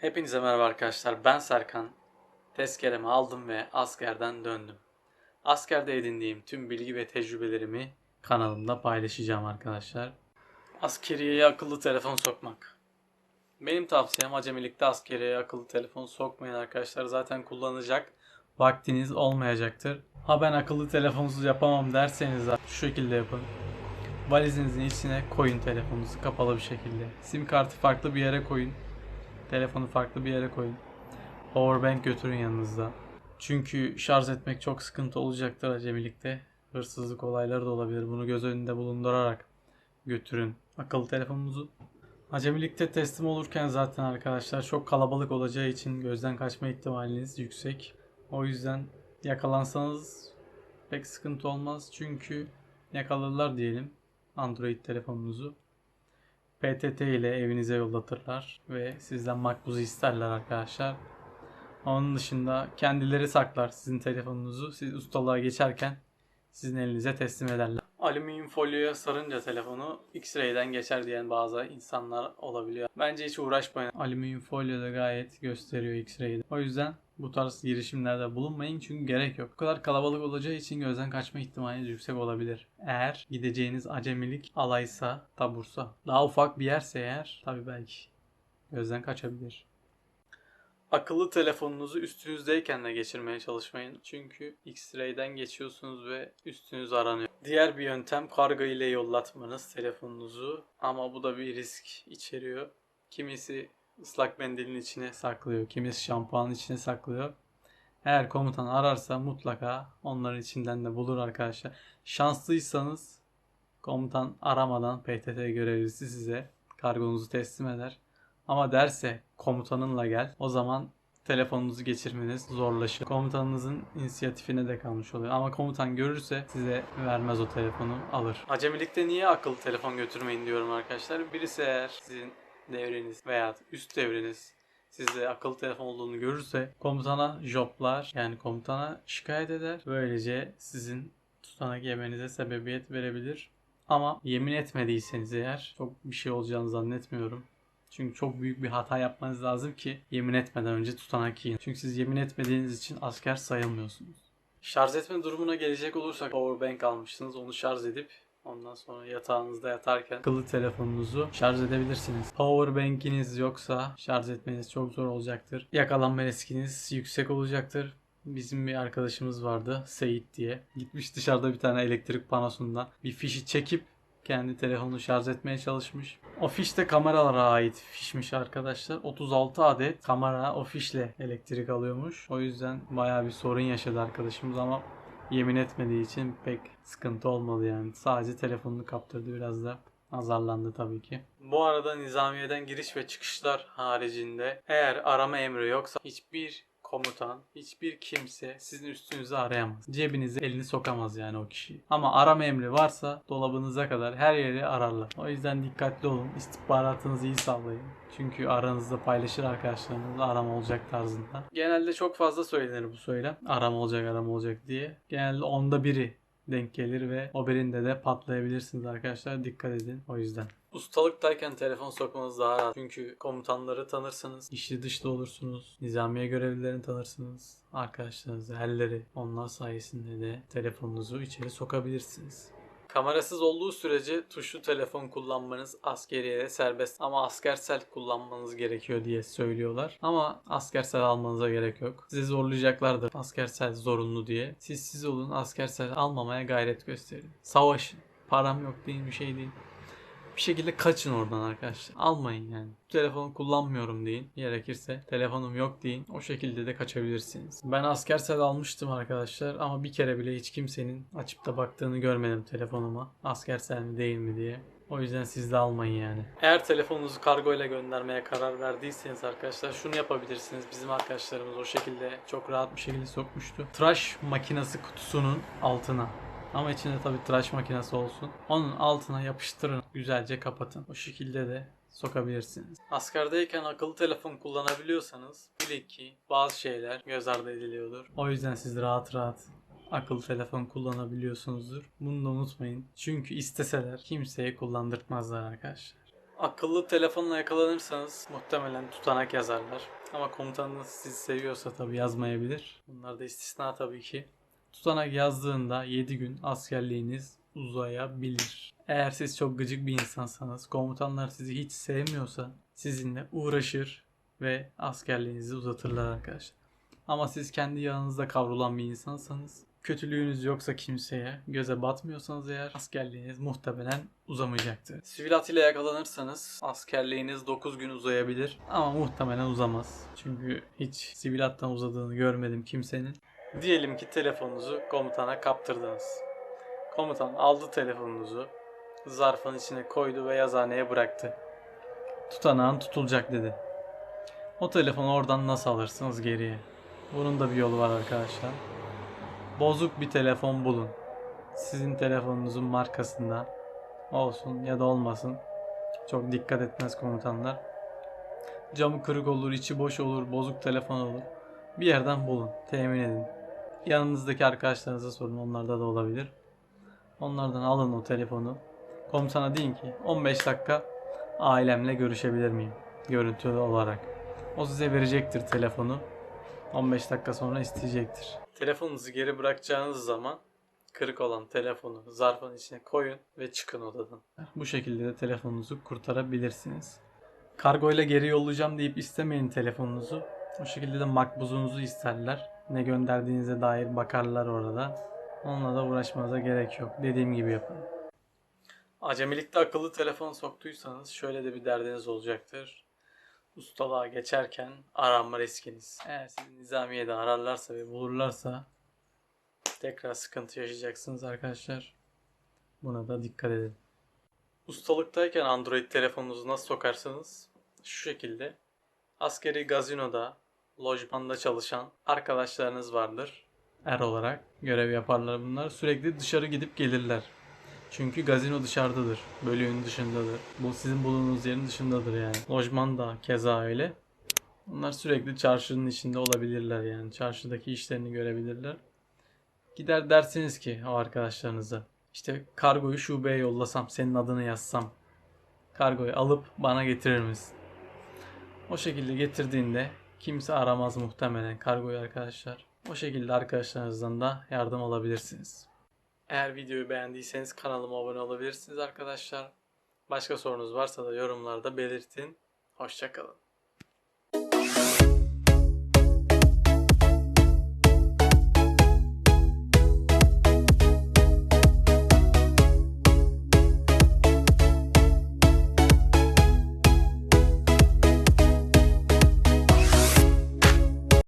Hepinize merhaba arkadaşlar. Ben Serkan. Tezkeremi aldım ve askerden döndüm. Askerde edindiğim tüm bilgi ve tecrübelerimi kanalımda paylaşacağım arkadaşlar. Askeriyeye akıllı telefon sokmak. Benim tavsiyem acemilikte askeriyeye akıllı telefon sokmayın arkadaşlar. Zaten kullanacak vaktiniz olmayacaktır. Ha ben akıllı telefonsuz yapamam derseniz de şu şekilde yapın. Valizinizin içine koyun telefonunuzu kapalı bir şekilde. Sim kartı farklı bir yere koyun. Telefonu farklı bir yere koyun. Powerbank götürün yanınızda. Çünkü şarj etmek çok sıkıntı olacaktır acemilikte. Hırsızlık olayları da olabilir. Bunu göz önünde bulundurarak götürün akıllı telefonunuzu. Acemilikte teslim olurken zaten arkadaşlar çok kalabalık olacağı için gözden kaçma ihtimaliniz yüksek. O yüzden yakalansanız pek sıkıntı olmaz. Çünkü yakalarlar diyelim Android telefonunuzu. PTT ile evinize yollatırlar ve sizden makbuzu isterler arkadaşlar. Onun dışında kendileri saklar sizin telefonunuzu. Siz ustalığa geçerken sizin elinize teslim ederler. Alüminyum folyoya sarınca telefonu X-ray'den geçer diyen bazı insanlar olabiliyor. Bence hiç uğraşmayın. Alüminyum folyo da gayet gösteriyor X-ray'de. O yüzden bu tarz girişimlerde bulunmayın çünkü gerek yok. Bu kadar kalabalık olacağı için gözden kaçma ihtimaliniz yüksek olabilir. Eğer gideceğiniz acemilik alaysa, tabursa, daha ufak bir yerse eğer tabii belki gözden kaçabilir. Akıllı telefonunuzu üstünüzdeyken de geçirmeye çalışmayın. Çünkü X-ray'den geçiyorsunuz ve üstünüz aranıyor. Diğer bir yöntem kargo ile yollatmanız telefonunuzu ama bu da bir risk içeriyor. Kimisi ıslak mendilin içine saklıyor, kimisi şampuanın içine saklıyor. Eğer komutan ararsa mutlaka onların içinden de bulur arkadaşlar. Şanslıysanız komutan aramadan PTT görevlisi size kargonuzu teslim eder. Ama derse komutanınla gel o zaman telefonunuzu geçirmeniz zorlaşır. Komutanınızın inisiyatifine de kalmış oluyor. Ama komutan görürse size vermez o telefonu alır. Acemilikte niye akıllı telefon götürmeyin diyorum arkadaşlar. Birisi eğer sizin devreniz veya üst devreniz size akıllı telefon olduğunu görürse komutana joplar yani komutana şikayet eder. Böylece sizin tutanak yemenize sebebiyet verebilir. Ama yemin etmediyseniz eğer çok bir şey olacağını zannetmiyorum. Çünkü çok büyük bir hata yapmanız lazım ki yemin etmeden önce tutanak yiyin. Çünkü siz yemin etmediğiniz için asker sayılmıyorsunuz. Şarj etme durumuna gelecek olursak powerbank almışsınız. Onu şarj edip ondan sonra yatağınızda yatarken akıllı telefonunuzu şarj edebilirsiniz. Powerbank'iniz yoksa şarj etmeniz çok zor olacaktır. Yakalanma riskiniz yüksek olacaktır. Bizim bir arkadaşımız vardı Seyit diye. Gitmiş dışarıda bir tane elektrik panosundan bir fişi çekip kendi telefonunu şarj etmeye çalışmış. O fiş de kameralara ait fişmiş arkadaşlar. 36 adet kamera o fişle elektrik alıyormuş. O yüzden bayağı bir sorun yaşadı arkadaşımız ama yemin etmediği için pek sıkıntı olmadı yani. Sadece telefonunu kaptırdı biraz da azarlandı tabii ki. Bu arada nizamiyeden giriş ve çıkışlar haricinde eğer arama emri yoksa hiçbir komutan, hiçbir kimse sizin üstünüzü arayamaz. Cebinize elini sokamaz yani o kişi. Ama arama emri varsa dolabınıza kadar her yeri ararlar. O yüzden dikkatli olun. İstihbaratınızı iyi sağlayın. Çünkü aranızda paylaşır arkadaşlarınızla arama olacak tarzında. Genelde çok fazla söylenir bu söylem. Arama olacak arama olacak diye. Genelde onda biri denk gelir ve o birinde de patlayabilirsiniz arkadaşlar. Dikkat edin o yüzden. Ustalıktayken telefon sokmanız daha rahat. Çünkü komutanları tanırsınız. İçli dışlı olursunuz. Nizamiye görevlilerini tanırsınız. Arkadaşlarınızı, elleri. Onlar sayesinde de telefonunuzu içeri sokabilirsiniz. Kamerasız olduğu sürece tuşlu telefon kullanmanız askeriyede serbest ama askersel kullanmanız gerekiyor diye söylüyorlar. Ama askersel almanıza gerek yok. Sizi zorlayacaklardır askersel zorunlu diye. Siz siz olun askersel almamaya gayret gösterin. Savaşın. Param yok değil bir şey değil. Bir şekilde kaçın oradan arkadaşlar. Almayın yani. Telefonu kullanmıyorum deyin. Gerekirse telefonum yok deyin. O şekilde de kaçabilirsiniz. Ben askersel almıştım arkadaşlar ama bir kere bile hiç kimsenin açıp da baktığını görmedim telefonuma. Askersel mi değil mi diye. O yüzden siz de almayın yani. Eğer telefonunuzu kargo ile göndermeye karar verdiyseniz arkadaşlar şunu yapabilirsiniz. Bizim arkadaşlarımız o şekilde çok rahat bir şekilde sokmuştu. Tıraş makinesi kutusunun altına ama içinde tabii tıraş makinesi olsun. Onun altına yapıştırın. Güzelce kapatın. O şekilde de sokabilirsiniz. Askerdeyken akıllı telefon kullanabiliyorsanız bilin ki bazı şeyler göz ardı ediliyordur. O yüzden siz rahat rahat akıllı telefon kullanabiliyorsunuzdur. Bunu da unutmayın. Çünkü isteseler kimseye kullandırtmazlar arkadaşlar. Akıllı telefonla yakalanırsanız muhtemelen tutanak yazarlar. Ama komutanınız sizi seviyorsa tabi yazmayabilir. Bunlar da istisna tabii ki. Tutanak yazdığında 7 gün askerliğiniz uzayabilir. Eğer siz çok gıcık bir insansanız, komutanlar sizi hiç sevmiyorsa sizinle uğraşır ve askerliğinizi uzatırlar arkadaşlar. Ama siz kendi yanınızda kavrulan bir insansanız, kötülüğünüz yoksa kimseye, göze batmıyorsanız eğer askerliğiniz muhtemelen uzamayacaktır. Sivil at ile yakalanırsanız askerliğiniz 9 gün uzayabilir ama muhtemelen uzamaz. Çünkü hiç sivil hattan uzadığını görmedim kimsenin. Diyelim ki telefonunuzu komutana kaptırdınız. Komutan aldı telefonunuzu, zarfın içine koydu ve yazıhaneye bıraktı. Tutanağın tutulacak dedi. O telefonu oradan nasıl alırsınız geriye? Bunun da bir yolu var arkadaşlar. Bozuk bir telefon bulun. Sizin telefonunuzun markasında olsun ya da olmasın. Çok dikkat etmez komutanlar. Camı kırık olur, içi boş olur, bozuk telefon olur. Bir yerden bulun, temin edin. Yanınızdaki arkadaşlarınıza sorun, onlarda da olabilir. Onlardan alın o telefonu. Komutana deyin ki 15 dakika ailemle görüşebilir miyim? Görüntülü olarak. O size verecektir telefonu. 15 dakika sonra isteyecektir. Telefonunuzu geri bırakacağınız zaman kırık olan telefonu zarfın içine koyun ve çıkın odadan. Bu şekilde de telefonunuzu kurtarabilirsiniz. Kargo ile geri yollayacağım deyip istemeyin telefonunuzu. O şekilde de makbuzunuzu isterler. Ne gönderdiğinize dair bakarlar orada. Onunla da uğraşmanıza gerek yok. Dediğim gibi yapın. Acemilikte akıllı telefon soktuysanız şöyle de bir derdiniz olacaktır. Ustalığa geçerken aranma riskiniz. Eğer sizi nizamiyede ararlarsa ve bulurlarsa tekrar sıkıntı yaşayacaksınız arkadaşlar. Buna da dikkat edin. Ustalıktayken Android telefonunuzu nasıl sokarsınız? Şu şekilde. Askeri gazinoda, lojmanda çalışan arkadaşlarınız vardır. Er olarak görev yaparlar bunlar. Sürekli dışarı gidip gelirler. Çünkü gazino dışarıdadır. Bölüğün dışındadır. Bu sizin bulunduğunuz yerin dışındadır yani. Lojman da keza öyle. Bunlar sürekli çarşının içinde olabilirler yani. Çarşıdaki işlerini görebilirler. Gider dersiniz ki o arkadaşlarınıza. İşte kargoyu şubeye yollasam, senin adını yazsam. Kargoyu alıp bana getirir misin? O şekilde getirdiğinde kimse aramaz muhtemelen kargoyu arkadaşlar. O şekilde arkadaşlarınızdan da yardım alabilirsiniz. Eğer videoyu beğendiyseniz kanalıma abone olabilirsiniz arkadaşlar. Başka sorunuz varsa da yorumlarda belirtin. Hoşçakalın.